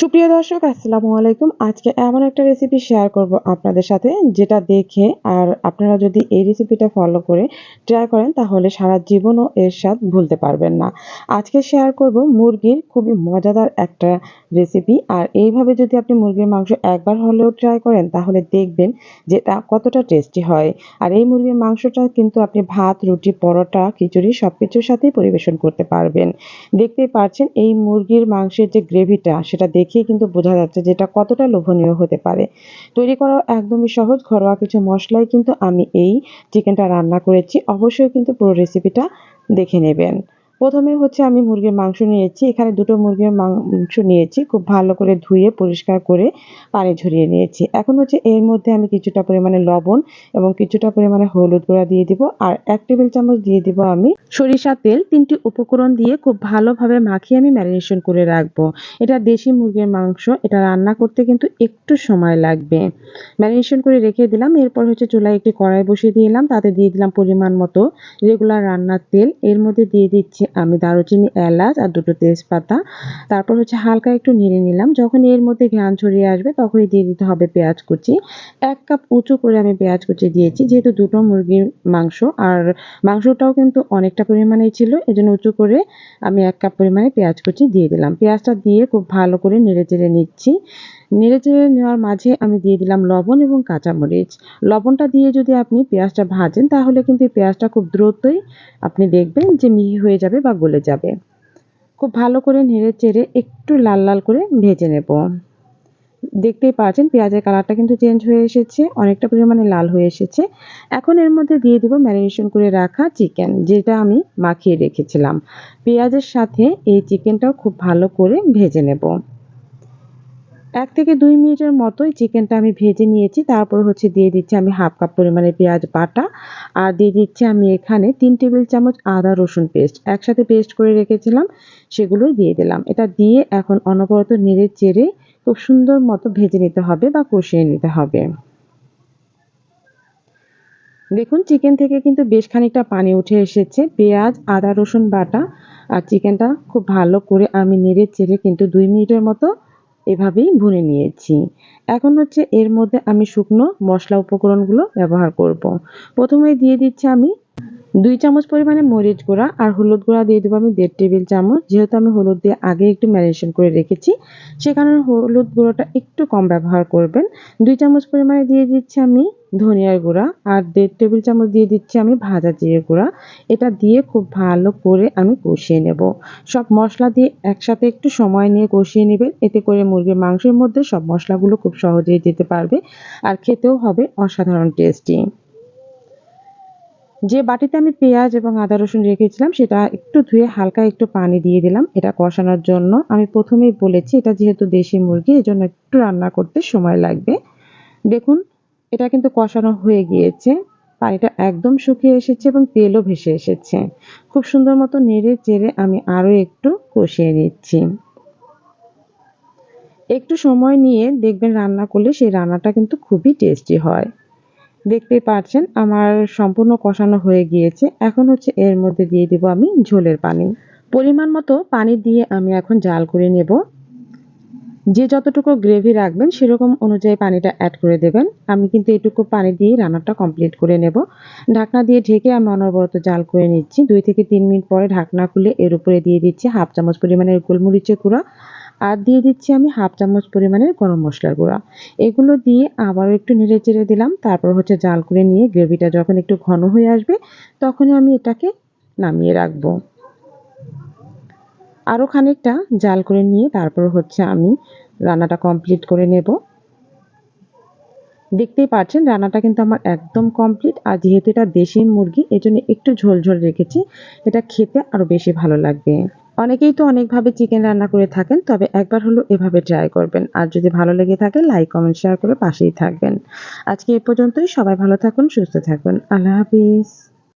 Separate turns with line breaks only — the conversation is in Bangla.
সুপ্রিয় দর্শক, আসসালামু আলাইকুম। আজকে এমন একটা রেসিপি শেয়ার করব আপনাদের সাথে, যেটা দেখে আর আপনারা যদি এই রেসিপিটা ফলো করে ট্রাই করেন, তাহলে সারা জীবনও এর স্বাদ ভুলতে পারবেন না। আজকে শেয়ার করব মুরগির খুবই মজাদার একটা রেসিপি আর এইভাবে যদি আপনি মুরগির মাংস একবার হলেও ট্রাই করেন, তাহলে দেখবেন যে এটা কতটা টেস্টি হয়। আর এই মুরগির মাংসটা কিন্তু আপনি ভাত, রুটি, পরোটা, খিচুড়ি সব কিছুর সাথেই পরিবেশন করতে পারবেন। দেখতেই পাচ্ছেন এই মুরগির মাংসের যে গ্রেভিটা সেটা দেখেই কিন্তু বোঝা যাচ্ছে যে এটা কতটা লোভনীয় হতে পারে। তৈরি করা একদমই সহজ, ঘরোয়া কিছু মশলায় কিন্তু আমি এই চিকেনটা রান্না করেছি। অবশ্যই কিন্তু পুরো রেসিপিটা দেখে নেবেন। প্রথমে হচ্ছে আমি মুরগির মাংস নিয়েছি। এখানে দুটো মুরগির মাংস নিয়েছি। খুব ভালো করে ধুয়ে, পরিষ্কার করে পানি ঝরিয়ে নিয়েছি। এখন হচ্ছে এর মধ্যে আমি কিছুটা পরিমাণে লবণ এবং কিছুটা পরিমাণে হলুদ গুঁড়া দিয়ে দিব আর এক টেবিল চামচ দিয়ে দিব আমি সরিষা তেল। তিনটি উপকরণ দিয়ে খুব ভালোভাবে মাখিয়ে আমি ম্যারিনেশন করে রাখব। এটা দেশি মুরগির মাংস। এটা রান্না করতে কিন্তু একটু সময় লাগবে। ম্যারিনেশন করে রেখে দিলাম। এরপর হচ্ছে চুলায় একটি কড়াই বসিয়ে দিলাম তাতে দিয়ে দিলাম পরিমাণ মতো রেগুলার রান্নার তেল। এর মধ্যে দিয়ে দিচ্ছি আমি দারুচিনি, এলাচ আর দুটো তেজপাতা। তারপর হচ্ছে হালকা একটু নেড়ে নিলাম। যখন এর মধ্যে ঘ্রাণ ছড়িয়ে আসবে, তখনই দিয়ে দিতে হবে পেঁয়াজ কুচি। এক কাপ উঁচু করে আমি পেঁয়াজ কুচি দিয়েছি, যেহেতু দুটো মুরগির মাংস। আর মাংসটাও কিন্তু অনেকটা পরিমাণেই ছিল, এজন্য উঁচু করে আমি এক কাপ পরিমাণে পেঁয়াজ কুচি দিয়ে দিলাম। পেঁয়াজটা দিয়ে খুব ভালো করে নেড়ে চেড়ে নিচ্ছি। নেড়ে চেড়ে নেওয়ার মাঝে আমি দিয়ে দিলাম লবণ এবং কাঁচামরিচ। লবণটা দিয়ে যদি আপনি পেঁয়াজটা ভাজেন, তাহলে কিন্তু পেঁয়াজটা খুব দ্রুতই আপনি দেখবেন যে মিহি হয়ে যাবে বা গলে যাবে। খুব ভালো করে নেড়ে চেড়ে একটু লাল লাল করে ভেজে নেব। দেখতেই পাচ্ছেন পেঁয়াজের কালারটা কিন্তু চেঞ্জ হয়ে এসেছে, অনেকটা পরিমাণে লাল হয়ে এসেছে। এখন এর মধ্যে দিয়ে দিব ম্যারিনেশন করে রাখা চিকেন, যেটা আমি মাখিয়ে রেখেছিলাম। পেঁয়াজের সাথে এই চিকেনটাও খুব ভালো করে ভেজে নেব। এক থেকে দুই মিনিটের মতোই চিকেনটা আমি ভেজে নিয়েছি। তারপর হচ্ছে দিয়ে দিচ্ছি আমি হাফ কাপ পরিমাণে পেঁয়াজ বাটা। আর দিয়ে দিচ্ছি আমি এখানে তিন টেবিল চামচ আদা রসুন পেস্ট একসাথে পেস্ট করে রেখেছিলাম, সেগুলোই দিয়ে দিলাম। এটা দিয়ে এখন অনবরত নেড়ে চেড়ে খুব সুন্দর মতো ভেজে নিতে হবে বা কষিয়ে নিতে হবে। দেখুন চিকেন থেকে কিন্তু বেশ খানিকটা পানি উঠে এসেছে। পেঁয়াজ, আদা, রসুন বাটা আর চিকেনটা খুব ভালো করে আমি নেড়ে চেড়ে কিন্তু দুই মিনিটের মতো এভাবেই ভুনে নিয়েছি এখন হচ্ছে এর মধ্যে আমি শুকনো মশলা উপকরণগুলো ব্যবহার করব। প্রথমে দিয়ে দিচ্ছি আমি দুই চামচ পরিমাণে মরিচ গুঁড়া আর হলুদ গুঁড়া দিয়ে দেবো আমি দেড় টেবিল চামচ। যেহেতু আমি হলুদ দিয়ে আগে একটু ম্যারিনেশন করে রেখেছি, সে কারণে হলুদ গুঁড়োটা একটু কম ব্যবহার করবেন। দুই চামচ পরিমাণে দিয়ে দিচ্ছি আমি ধনিয়ার গুঁড়া আর দেড় টেবিল চামচ দিয়ে দিচ্ছি আমি ভাজা জিরে গুঁড়া। এটা দিয়ে খুব ভালো করে আমি কষিয়ে নেব। সব মশলা দিয়ে একসাথে একটু সময় নিয়ে কষিয়ে নেবেন, এতে করে মুরগির মাংসের মধ্যে সব মশলাগুলো খুব সহজেই দিতে পারবে আর খেতেও হবে অসাধারণ টেস্টি। যে বাটিতে আমি পেঁয়াজ এবং আদা রসুন রেখেছিলাম, সেটা একটু ধুয়ে হালকা একটু পানি দিয়ে দিলাম। এটা কষানোর জন্য আমি প্রথমেই বলেছি, এটা যেহেতু দেশি মুরগি, এজন্য একটু রান্না করতে সময় লাগবে। দেখুন, এটা কিন্তু কষানো হয়ে গিয়েছে। পানিটা একদম শুকিয়ে এসেছে এবং তেলও ভেসে এসেছে। খুব সুন্দর মতো নেড়ে চেড়ে আমি আরও একটু কষিয়ে নিচ্ছি। একটু সময় নিয়ে দেখবেন রান্না করলে সেই রান্নাটা কিন্তু খুবই টেস্টি হয়। দেখতেই পাচ্ছেন আমার সম্পূর্ণ কষানো হয়ে গিয়েছে। এখন হচ্ছে এর মধ্যে দিয়ে দিব আমি ঝোলের পানি। পরিমাণ মতো পানি দিয়ে আমি এখন জাল করে নেব। যে যতটুকু গ্রেভি রাখবেন, সেরকম অনুযায়ী পানিটা অ্যাড করে দেবেন। আমি কিন্তু এটুকু পানি দিয়ে রান্নাটা কমপ্লিট করে নেব। ঢাকনা দিয়ে ঢেকে আমি অনবরত জাল করে নিচ্ছি। দুই থেকে তিন মিনিট পরে ঢাকনা খুলে এর উপরে দিয়ে দিচ্ছি হাফ চামচ পরিমাণের গোলমরিচের গুঁড়া। আর দিয়ে দিচ্ছি আমি হাফ চামচ পরিমাণের গরম মশলার গুঁড়া। এগুলো দিয়ে আবারও একটু নেড়ে চেড়ে দিলাম, তারপর হচ্ছে জাল করে নিয়ে গ্রেভিটা যখন একটু ঘন হয়ে আসবে, তখনই আমি এটাকে নামিয়ে রাখব। আরও খানিকটা জাল করে নিয়ে তারপর হচ্ছে আমি রান্নাটা কমপ্লিট করে নেব। দেখতেই পাচ্ছেন রান্নাটা কিন্তু আমার একদম কমপ্লিট আর যেহেতু এটা দেশি মুরগি, এজন্য একটু ঝোল ঝোল রেখেছি। এটা খেতে আরও বেশি ভালো লাগবে। অনেকেই তো অনেকভাবে চিকেন রান্না করে থাকেন, তবে একবার হলো এভাবে ট্রাই করবেন। আর যদি ভালো লেগে থাকে লাইক কমেন্ট শেয়ার করে পাশেই থাকবেন। আজকে এ পর্যন্তই। সবাই ভালো থাকুন, সুস্থ থাকুন। আল্লাহ হাফিজ।